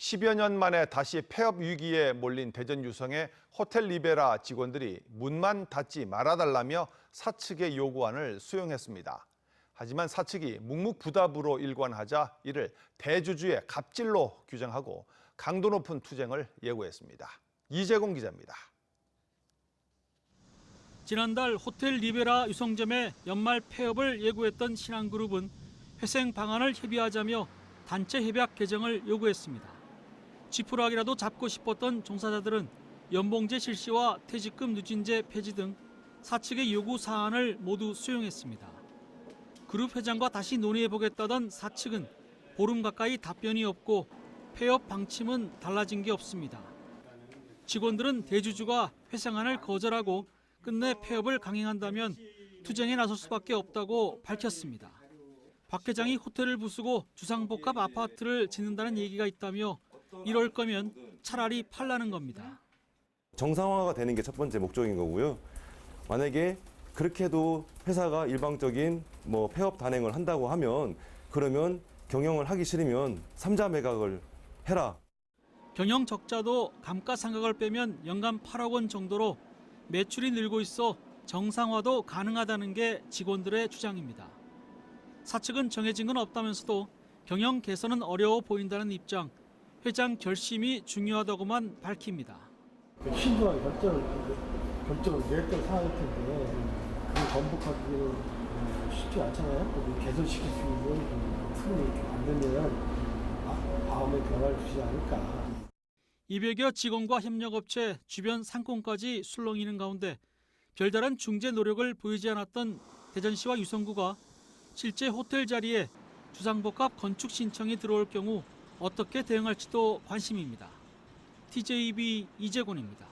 10여 년 만에 다시 폐업 위기에 몰린 대전 유성의 호텔 리베라 직원들이 문만 닫지 말아달라며 사측의 요구안을 수용했습니다. 하지만 사측이 묵묵부답으로 일관하자 이를 대주주의 갑질로 규정하고 강도 높은 투쟁을 예고했습니다. 이재공 기자입니다. 지난달 호텔 리베라 유성점의 연말 폐업을 예고했던 신한그룹은 회생 방안을 협의하자며 단체 협약 개정을 요구했습니다. 지푸라기라도 잡고 싶었던 종사자들은 연봉제 실시와 퇴직금 누진제 폐지 등 사측의 요구 사안을 모두 수용했습니다. 그룹 회장과 다시 논의해 보겠다던 사측은 보름 가까이 답변이 없고 폐업 방침은 달라진 게 없습니다. 직원들은 대주주가 회생안을 거절하고 끝내 폐업을 강행한다면 투쟁에 나설 수밖에 없다고 밝혔습니다. 박 회장이 호텔을 부수고 주상복합 아파트를 짓는다는 얘기가 있다며 이럴 거면 차라리 팔라는 겁니다. 정상화가 되는 게 첫 번째 목적인 거고요. 만약에 그렇게 해도 회사가 일방적인 뭐 폐업 단행을 한다고 하면 그러면 경영을 하기 싫으면 삼자 매각을 해라. 경영 적자도 감가상각을 빼면 연간 8억 원 정도로 매출이 늘고 있어 정상화도 가능하다는 게 직원들의 주장입니다. 사측은 정해진 건 없다면서도 경영 개선은 어려워 보인다는 입장, 회장 결심이 중요하다고만 밝힙니다. 그 신중하게 결정을, 결정을 내렸던 상황일 텐데, 그 번복하기는 어, 쉽지 않잖아요. 그 개선시킬 수 있는 그 틈이 안 되면, 아, 다음에 변화를 주지 않을까. 200여 직원과 협력업체 주변 상권까지 술렁이는 가운데 별다른 중재 노력을 보이지 않았던 대전시와 유성구가 실제 호텔 자리에 주상복합 건축 신청이 들어올 경우 어떻게 대응할지도 관심입니다. TJB 이재곤입니다.